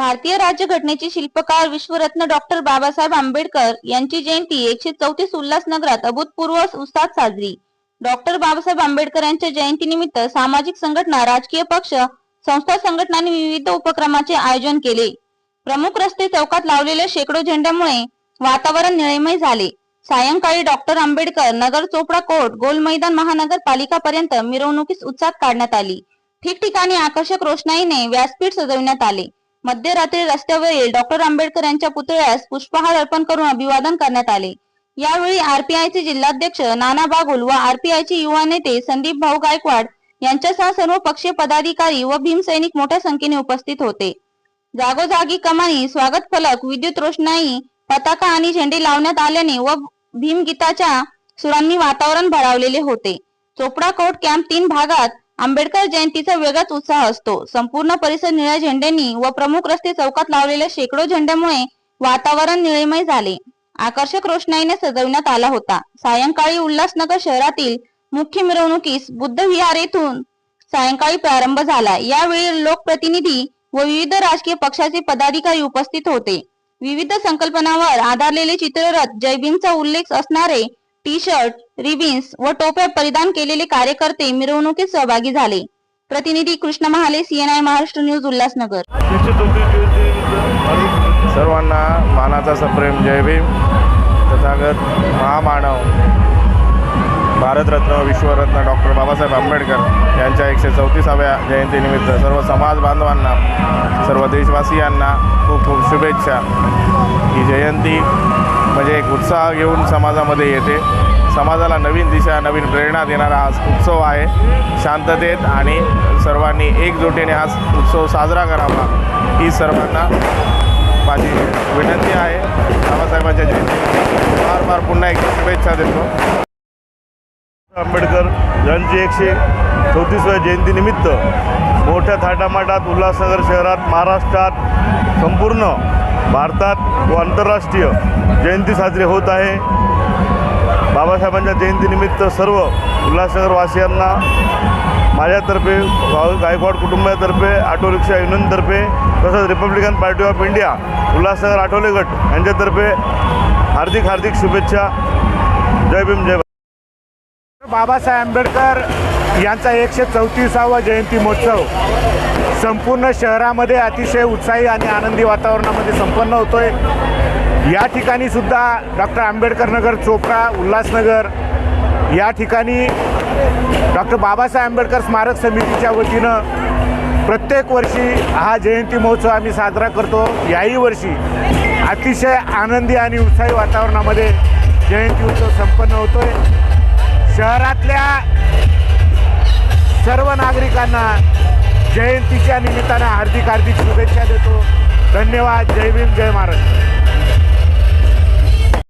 भारतीय राज्यघटनेचे शिल्पकार विश्वरत्न डॉक्टर बाबासाहेब आंबेडकर यांची जयंती एकशे चौतीस उल्हासनगरात अभूतपूर्व उत्साहात साजरी. डॉक्टर बाबासाहेब आंबेडकर यांच्या जयंतीनिमित्त सामाजिक संघटना राजकीय पक्ष संस्था संघटनांनी विविध उपक्रमाचे आयोजन केले. प्रमुख रस्ते चौकात लावलेल्या शेकडो झेंड्यामुळे वातावरण निळेमय झाले. सायंकाळी डॉक्टर आंबेडकर नगर चोपडा कोर्ट गोल मैदान महानगरपालिका पर्यंत मिरवणुकीस उत्साहात काढण्यात आली. ठिकठिकाणी आकर्षक रोषणाईने व्यासपीठ सजविण्यात आले. मध्यरात्री रस्त्यावरील डॉक्टर आंबेडकर यांच्या पुतळ्यास पुष्पहार अर्पण करून अभिवादन करण्यात आले. यावेळी आरपीआयचे जिल्हाध्यक्ष नाना बागुल व आरपीआयचे युवा नेते संदीप भाऊ गायकवाड यांच्यासह सर्व पक्षीय पदाधिकारी व भीमसैनिक मोठ्या संख्येने उपस्थित होते. जागोजागी कमानी स्वागत फलक विद्युत रोषणाई पताका आणि झेंडे लावण्यात आल्याने व भीमगीताच्या सुरांनी वातावरण भरावलेले होते. चोपडा कोर्ट कॅम्प तीन भागात आंबेडकर जयंतीचा वेगळाच उत्साह असतो. संपूर्ण परिसर निळ्या झेंड्यांनी व प्रमुख रस्ते चौकात लावलेल्या शेकडो झेंड्यामुळे वातावरण निळेमय झाले. आकर्षक रोषणाईने सजवण्यात आला होता. सायंकाळी उल्हासनगर शहरातील मुख्य मिरवणुकीस बुद्ध विहार येथून सायंकाळी प्रारंभ झाला. यावेळी लोकप्रतिनिधी व विविध राजकीय पक्षाचे पदाधिकारी उपस्थित होते. विविध संकल्पनावर आधारलेले चित्ररथ जयभीमचा उल्लेख असणारे टी शर्ट रिबिन्स व टोप्या परिधान केलेले कार्यकर्ते मिरवणुकीत सहभागी झाले. प्रतिनिधी कृष्ण महाले सीएनआय महाराष्ट्र न्यूज उल्हासनगर. सर्वांना मानाचा सप्रेम जय भीम. तथागत महामानव. भारतरत्न विश्वरत्न डॉक्टर बाबासाहेब आंबेडकर यांच्या एकशे चौतीसाव्या जयंतीनिमित्त सर्व समाज बांधवांना सर्व देशवासियांना खूप खूप शुभेच्छा. ही जयंती म्हणजे एक उत्साह घेऊन समाजामध्ये येते. समाजाला नवीन दिशा नवीन प्रेरणा देणारा हा उत्सव आहे. शांततेत आणि सर्वांनी एकजुटीने हा उत्सव साजरा करावा. ही सर्वांना माझी विनंती आहे. बाबासाहेबांच्या जयंती फार फार पुन्हा एकदा शुभेच्छा देतो. आंबेडकर यांची एकशे चौतीसव्या जयंतीनिमित्त मोठ्या थाटामाटात उल्हासनगर शहरात महाराष्ट्रात संपूर्ण भारतात व आंतरराष्ट्रीय जयंती साजरी होत आहे. बाबासाहेबांच्या जयंतीनिमित्त सर्व उल्हासनगरवासियांना माझ्यातर्फे गायकवाड कुटुंबातर्फे ऑटो रिक्षा युनियनतर्फे तसंच Republican Party of India Ulhasnagar Athawale गट यांच्यातर्फे हार्दिक हार्दिक शुभेच्छा. जय भीम जय बाबासाहेब आंबेडकर यांचा एकशे चौतीसावा जयंती महोत्सव संपूर्ण शहरामध्ये अतिशय उत्साही आणि आनंदी वातावरणामध्ये संपन्न होतोय. या ठिकाणी सुद्धा डॉक्टर आंबेडकर नगर चोपडा उल्हासनगर या ठिकाणी डॉक्टर बाबासाहेब आंबेडकर स्मारक समितीच्या वतीनं प्रत्येक वर्षी हा जयंती महोत्सव आम्ही साजरा करतो. याही वर्षी अतिशय आनंदी आणि उत्साही वातावरणामध्ये जयंती उत्सव संपन्न होतोय. शहरातल्या सर्व नागरिकांना जयंतीच्या निमित्तानं हार्दिक हार्दिक शुभेच्छा देतो. धन्यवाद. जय भीम जय महाराष्ट्र.